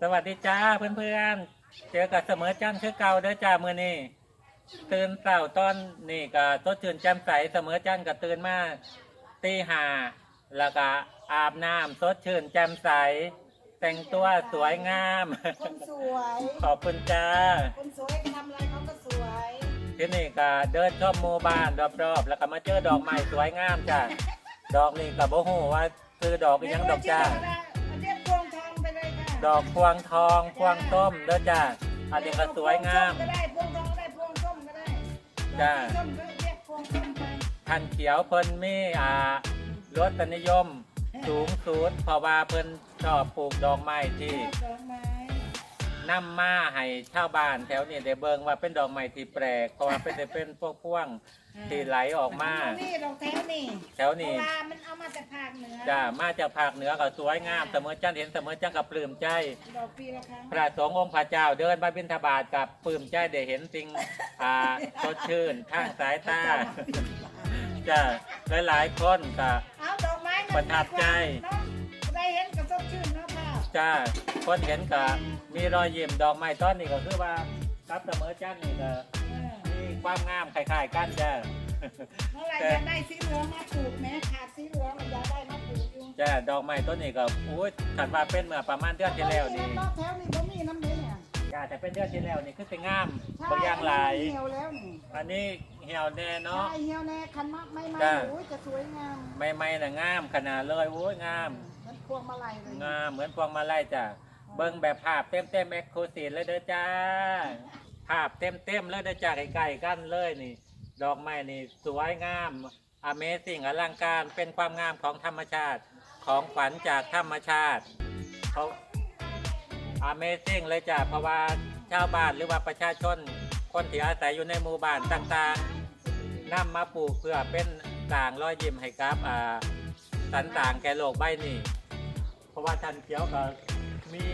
สวัสดีจ้าเพื่อนๆ เจอกับเสมอจันทร์คือเก่าเด้อจ้ามือนี่ตื่นเช้าตอนนี่ก็สดชื่นแจ่มใสเสมอจันทร์ก็ตื่นมาตีห้าแล้วก็อาบน้ำสดชื่นแจ่มใส แต่งตัวสวยงาม คนสวย ขอบคุณจ้า คนสวยก็ทำอะไรเขาก็สวยที่นี่ก็เดินชมหมู่บ้านรอบๆ แล้วก็มาเจอดอกไม้สวยงามจ้าดอกนี่ก็บ่ฮู้ว่าคือดอกอีหยังดอกจ้า เรียก ดอกพวงทองพวงส้มเด้อจ้าอันนี้ก็สวยงาม ก็ได้พวงทองก็ได้พวงส้มก็ได้จ้าดอกส้มก็เรียกพวงส้มไปพันเขียวเพิ่นมีอ่ารสนิยม สูงสุดเพราะว่าเพิ่นชอบปลูกดอกไม้ที่ดอกไม้ นำมาให้ชาวบ้านแถวนี้ได้เบิ่งว่าเป็นดอกไม้ที่แปลกเพราะว่าเป็นได้เป็นพวกพ่วงที่ไหลออกมา นี่ดอกแถวนี่แถวเพนี้ราะว่ามันเอามาจากภาคเหนือจ้ามาจากภาคเหนือก็สวยงามเสมอจันทร์เห็นเสมอจันทร์กับปลื้มใจ ดอกปีละครั้งพระสงฆ์องค์พระเจ้าเดินมาบิณฑบาตกับปลื้มใจได้เห็นสิ่งอ่าสดชื่นทางสายตาจ้าหลายๆคนก็ เอาดอกไม้มันประทับใจ เนาะได้เห็นกับสดชื่นเนาะค่ะ จ้าคนเห็นก็ มีรอยยิ้มดอกไม้ต้นนี่ก็คือว่าครับเสมอจันทร์นี่ก็เออมีความงามคล้ายๆกันจ้าเมื่อไหรจะได้สีเหลืองมาปลูกแม้ขาดสีเหลืองอยากได้มาปลูกอยู่จ้าดอกไม้ต้นนี่ก็อุ้ยขันว่าเป็นเมื่อประมาณเดือนที่แล้วนี่น้ำแถวนี่บ่มีน้ำเลยเนี่ยจ้าแต่เป็นเดือนที่แล้วนี่คือสิงามใช่บางอย่างหลายเหี่ยวแล้วนี่อันนี้เหี่ยวแน่ใช่เนาะเหี่ยวแน่คันมากไม่ไม่จ้ะ โอ้ยจะสวยงามไม่ไม่ๆน่ะงามขนาดเลยโอ้ยงาม มันพวงมาลัยเลยงามเหมือนพวงมาลัยจ้ะ เบิ่งแบบภาพเต็มเต็มเอ็กโคซีเลยเด้อจ้า ภาพเต็มเต็มๆเลยเด้อจ้าใกล้ๆกันเลยนี่ ดอกไม้นี่สวยงาม Amazing อลังการเป็นความงามของธรรมชาติของขวัญจากธรรมชาติเขา Amazing เลยจ้ะเพราะว่าชาวบ้านหรือว่าประชาชน คนที่อาศัยอยู่ในหมู่บ้านต่างๆนำมาปลูกเพื่อเป็นต่างรอยยิ้มให้กับอ่าสันต่างแก่โลกใบนี้เพราะว่าทันเขียวก็ มี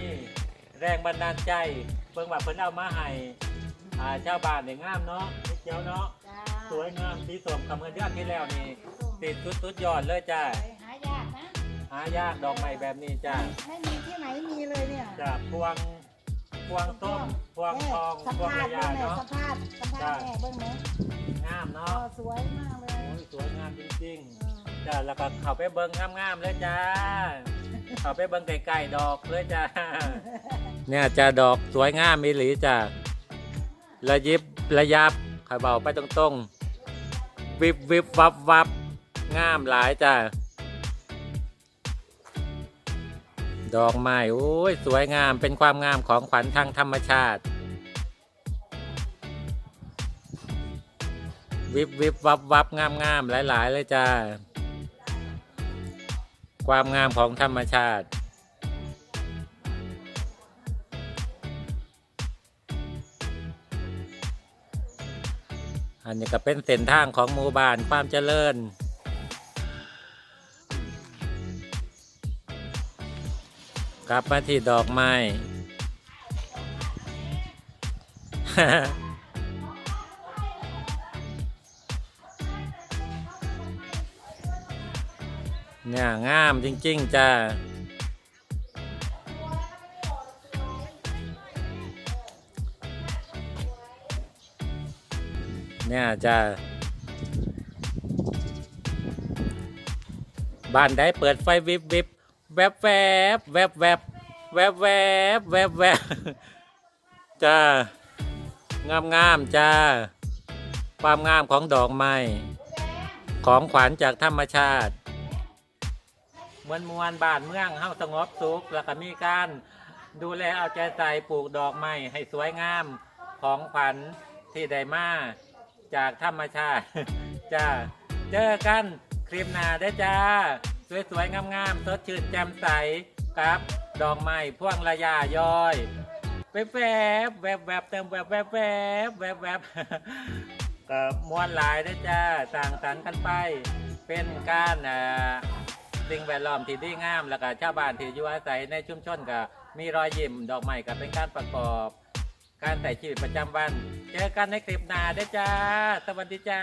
แรงบันดาลใจเบิ่งว่าเพิ่นเอามาให้อ่าชาวบ้านนี่งามเนาะเขียวเนาะจ้าสวยงามสีสมกับเมื่อเดือนที่แล้วนี่ติดสุดสุดยอดเลยจ้าสวยหายากนะ หายากดอกไม้แบบนี้จ้าไม่มีที่ไหนมีเลยเนี่ยจ้าพวงพวงส้มพวงทองสัมพวงภาระษณ์ยาเบิ่งแม่เนาะ สัมภาษณ์สัมภาษณ์แม่เบิ่งไหมงามอ๋อเนาะสวยมากเลยโอ้ยสวยงามจริงเออๆจ้าแล้วก็เข้าไปเบิ่งงามๆเลยจ้า เข้าไปเบิ่งไก่ๆดอกเลยจ้าเนี่ยจะดอกสวยงามมีหลีจ้ะระยิบระยับขอยเบาไปตรงๆ วิบวิบวับวับงามหลายจ้ะดอกไม้โอ้ยสวยงามเป็นความงามของขวัญทางธรรมชาติ วิบวิบวับวับงามงามหลาย ๆ เลยจ้า ความงามของธรรมชาติ อันนี้ก็เป็นเส้นทางของหมู่บ้านความเจริญ กลับมาที่ดอกไม้ เนี่ยงามจริง ๆ จ้าเนี่ยจะบ้านใดเปิดไฟวิบวิบแวบแวบแวบแวบแวบแวบแวบแวบจ้างามงามจ้า ความงามของดอกไม้ ของขวัญจากธรรมชาติ มวลมวลบ้านเมืองเฮาสงบสุขแล้วก็มีการดูแลเอาใจใส่ปลูกดอกไม้ให้สวยงามของขวัญที่ได้มาจากธรรมชาติจ้าเจอกันคลิปหน้าได้จ้า สวยๆงามๆสดชื่นแจ่มใสครับ ดอกไม้พวงระยาย้อยแวบแวบแวบแวบเติมแวบแวบแวบแวบแวบก็มวนหลายได้จ้าต่างสรรค์กันไป เป็นการอ่า สิ่งแวดล้อมที่ดีงาม แล้วก็ชาวบ้านที่อยู่อาศัยในชุมชนก็มีรอยยิ้มดอกไม้ก็เป็นการประกอบ การใส่ชีวิตประจำวัน เจอกันในคลิปหน้าเด้อจ้า สวัสดีจ้า